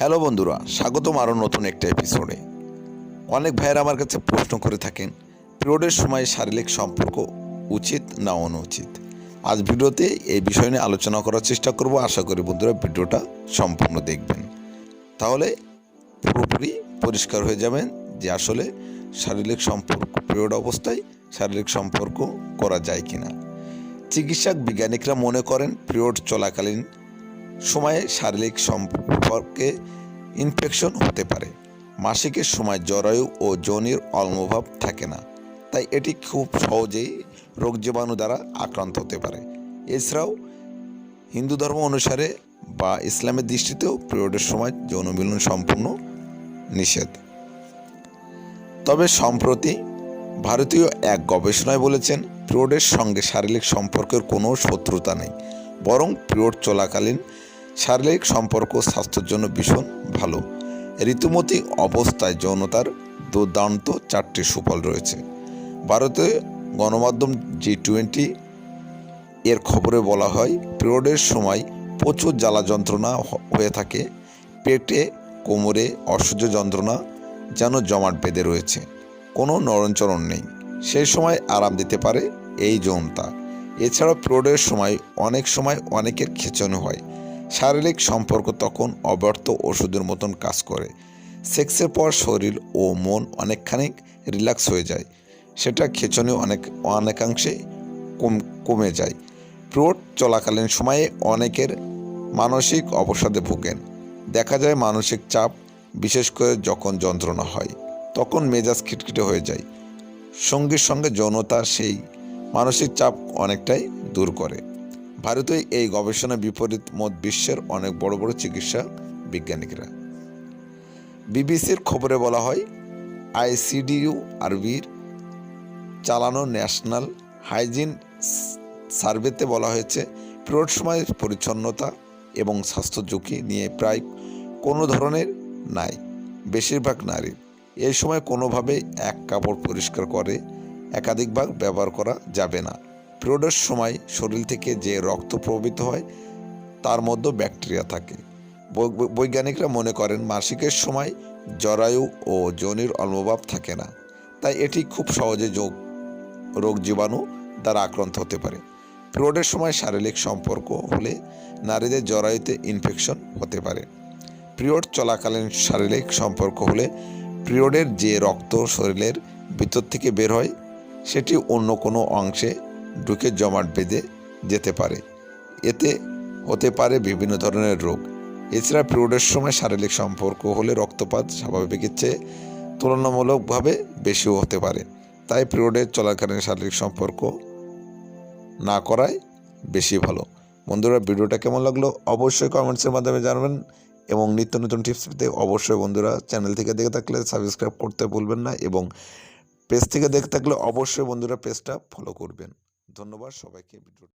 Hello বন্ধুরা, স্বাগতম আরও নতুন একটা এপিসোডে অনেক ভাইয়েরা আমার কাছে প্রশ্ন করে থাকেন, পিরিয়ডের সময় শারীরিক সম্পর্ক উচিত না অনুচিত? আজ ভিডিওতে এই বিষয় নিয়ে আলোচনা করার চেষ্টা করব। আশা করি বন্ধুরা ভিডিওটা সম্পূর্ণ দেখবেন। তাহলে পুরোপুরি পরিষ্কার হয়ে যাবেন যে আসলে শারীরিক সম্পর্ক, পিরিয়ড অবস্থায় শারীরিক সম্পর্ক করা যায় কিনা। চিকিৎসক, বিজ্ঞানিকরা মনে করেন, পিরিয়ড চলাকালীন সময়ে শারীরিক সম্পর্কে ইনফেকশন হতে পারে। মাসিকের সময় জরায়ু ও যৌনির অলমভাব থাকে না, তাই এটি খুব সহজেই রোগ জীবাণু দ্বারা আক্রান্ত হতে পারে। এছাড়াও হিন্দু ধর্ম অনুসারে বা ইসলামের দৃষ্টিতেও পিরিয়ডের সময় যৌন মিলন সম্পূর্ণ নিষেধ। তবে সম্প্রতি ভারতীয় এক গবেষণায় বলেছেন, পিরিয়ডের সঙ্গে শারীরিক সম্পর্কের কোনো শত্রুতা নেই, বরং পিরিয়ড চলাকালীন শারীরিক সম্পর্ক স্বাস্থ্যের জন্য ভীষণ ভালো। ঋতুমতি অবস্থায় যৌনতার দুর্দান্ত চারটি সুফল রয়েছে। ভারতে গণমাধ্যম জি টোয়েন্টি এর খবরে বলা হয়, পিরিয়ডের সময় প্রচুর জ্বালা যন্ত্রণা হয়ে থাকে। পেটে, কোমরে অসহ্য যন্ত্রণা যেন জমাট বেঁধে রয়েছে। কোনো নরণচরণ নেই। সেই সময় আরাম দিতে পারে এই যৌনতা। এছাড়াও পিরিয়ডের সময় অনেক সময় অনেকের খেচনি হয়। শারীরিক সম্পর্ক তখন অব্যর্থ ওষুধের মতন কাজ করে। সেক্সের পর শরীর ও মন অনেকখানি রিল্যাক্স হয়ে যায়। সেটা খেচনি অনেক, অনেকাংশে কম, কমে যায়। পিরিয়ড চলাকালীন সময়ে অনেকের মানসিক অবসাদে ভোগেন। দেখা যায় মানসিক চাপ, বিশেষ করে যখন যন্ত্রণা হয়, তখন মেজাজ খিটখিটে হয়ে যায়। সঙ্গীর সঙ্গে যৌনতা সেই মানসিক চাপ অনেকটাই দূর করে। ভারতীয় এই গবেষণা বিপরীত মত বিশ্বের অনেক বড় বড় চিকিৎসা বিজ্ঞানীরা। বিবিসির খবরে বলা হয় আইসিডিইউ আরবির চালানো ন্যাশনাল হাইজিন সার্ভেতে বলা হয়েছে পিরিয়ড সময় পরিচ্ছন্নতা এবং স্বাস্থ্য ঝুঁকি নিয়ে প্রায় কোনো ধরনের নাই, বেশিরভাগ নারীর এই সময় কোনোভাবে এক কাপড় পরিষ্কার করে একাধিকবার ব্যবহার করা যাবে না। পিরিয়ডের সময় শরীর থেকে যে রক্ত প্রবাহিত হয়, তার মধ্যে ব্যাকটেরিয়া থাকে। বৈজ্ঞানিকরা মনে করেন মাসিকের সময় জরায়ু ও যৌনির অলমভাব থাকে না। তাই এটি খুব সহজে যোগ, রোগ জীবাণু দ্বারা আক্রান্ত হতে পারে। পিরিয়ডের সময় শারীরিক সম্পর্ক হলে নারীদের জরায়ুতে ইনফেকশন হতে পারে। পিরিয়ড চলাকালীন শারীরিক সম্পর্ক হলে পিরিয়ডের যে রক্ত শরীরের ভিতর থেকে বের হয়, সেটি অন্য কোনো অংশে ঢুকে জমাট বেঁধে যেতে পারে। এতে হতে পারে বিভিন্ন ধরনের রোগ। এছাড়া পিরিয়ডের সময় শারীরিক সম্পর্ক হলে রক্তপাত স্বাভাবিকের চেয়ে তুলনামূলকভাবে বেশিও হতে পারে। তাই পিরিয়ডের চলাকালীন শারীরিক সম্পর্ক না করাই বেশি ভালো। বন্ধুরা, ভিডিওটা কেমন লাগল অবশ্যই কমেন্টসের মাধ্যমে জানাবেন এবং নিত্য নতুন টিপস পেতে অবশ্যই বন্ধুরা চ্যানেল থেকে দেখে থাকলে সাবস্ক্রাইব করতে ভুলবেন না এবং পেজ থেকে দেখে থাকলে অবশ্যই বন্ধুরা পেজটা ফলো করবেন। ধন্যবাদ সবাইকে ভিডিও